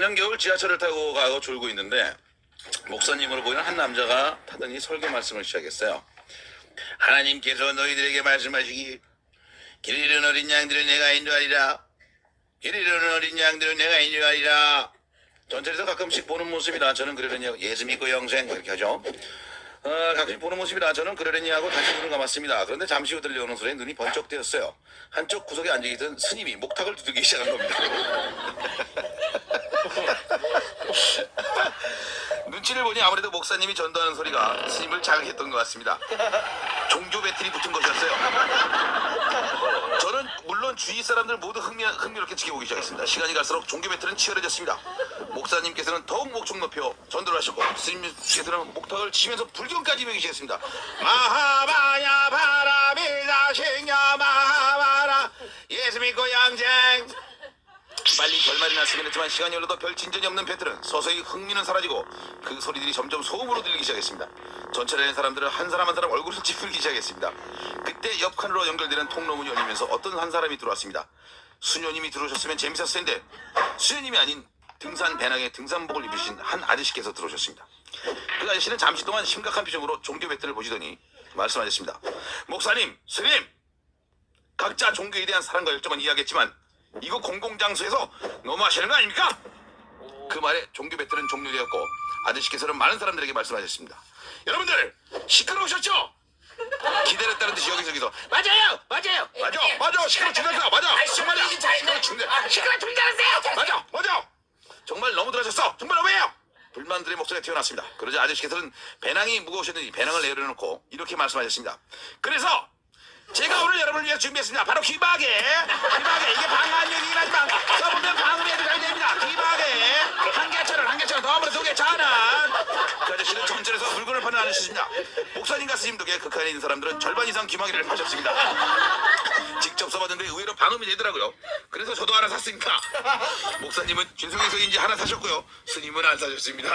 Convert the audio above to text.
작년 겨울 지하철을 타고 가고 졸고 있는데 목사님으로 보이는 한 남자가 타더니 설교 말씀을 시작했어요. 하나님께서 너희들에게 말씀하시기 길 잃은 어린 양들은 내가 인도하리라. 길 잃은 어린 양들은 내가 인도하리라. 전철에서 가끔씩 보는 모습이라 저는 그러려니 예수 믿고 영생 이렇게 하죠. 어, 가끔씩 보는 모습이라 저는 그러려니 하고 다시 눈을 감았습니다. 그런데 잠시 후 들려오는 소리에 눈이 번쩍 뜨였어요. 한쪽 구석에 앉아있던 스님이 목탁을 두들기기 시작한 겁니다. 눈치를 보니 아무래도 목사님이 전도하는 소리가 스님을 자극했던 것 같습니다. 종교 배틀이 붙은 것이었어요. 저는 물론 주위 사람들 모두 흥미, 흥미롭게 지켜보기 시작했습니다. 시간이 갈수록 종교 배틀은 치열해졌습니다. 목사님께서는 더욱 목청 높여 전도를 하셨고 스님께서는 목탁을 치면서 불경까지 배우기 시작했습니다. 마하바야 바라밀다 생야 마하바라 예수 믿고 양생 빨리 결말이 났으면 했지만 시간이 흘러도 별 진전이 없는 배틀은 서서히 흥미는 사라지고 그 소리들이 점점 소음으로 들리기 시작했습니다. 전철에 있는 사람들은 한 사람 한 사람 얼굴을 찌푸리기 시작했습니다. 그때 옆칸으로 연결되는 통로문이 열리면서 어떤 한 사람이 들어왔습니다. 수녀님이 들어오셨으면 재밌었을 텐데 수녀님이 아닌 등산 배낭에 등산복을 입으신 한 아저씨께서 들어오셨습니다. 그 아저씨는 잠시 동안 심각한 표정으로 종교 배틀을 보시더니 말씀하셨습니다. 목사님, 스님, 각자 종교에 대한 사랑과 열정은 이해하겠지만 이거 공공장소에서 너무 하시는 거 아닙니까? 그 말에 종교 배틀은 종료되었고 아저씨께서는 많은 사람들에게 말씀하셨습니다. 여러분들 시끄러우셨죠? 기다렸다는 듯이 여기저기서 맞아요, 맞아요, 맞아, 맞아, 시끄러 죽였어, 맞아, 정말이야, 시끄러 죽였어, 시끄러 죽였어요, 맞아, 맞아. 정말 너무 들 하셨어, 정말 너무해요. 불만들의 목소리가 튀어났습니다. 그러자 아저씨께서는 배낭이 무거우셨는지 배낭을 내려놓고 이렇게 말씀하셨습니다. 그래서 제가 오늘 여러분을 위해 준비했습니다. 바로 귀마개. 귀마개. 이게 방한 얘기긴 하지만 써보면 방음에 들어가야 됩니다. 귀마개. 한 개처럼 한 개처럼 더불어 두 개처럼. 그 아저씨는 전철에서 물건을 파는 아저씨입니다. 목사님과 스님 덕에 극한에 있는 사람들은 절반 이상 귀마개를 파셨습니다. 직접 써봤는데 의외로 방음이 되더라고요. 그래서 저도 하나 샀으니까. 목사님은 진성에서인지 하나 사셨고요. 스님은 안 사셨습니다.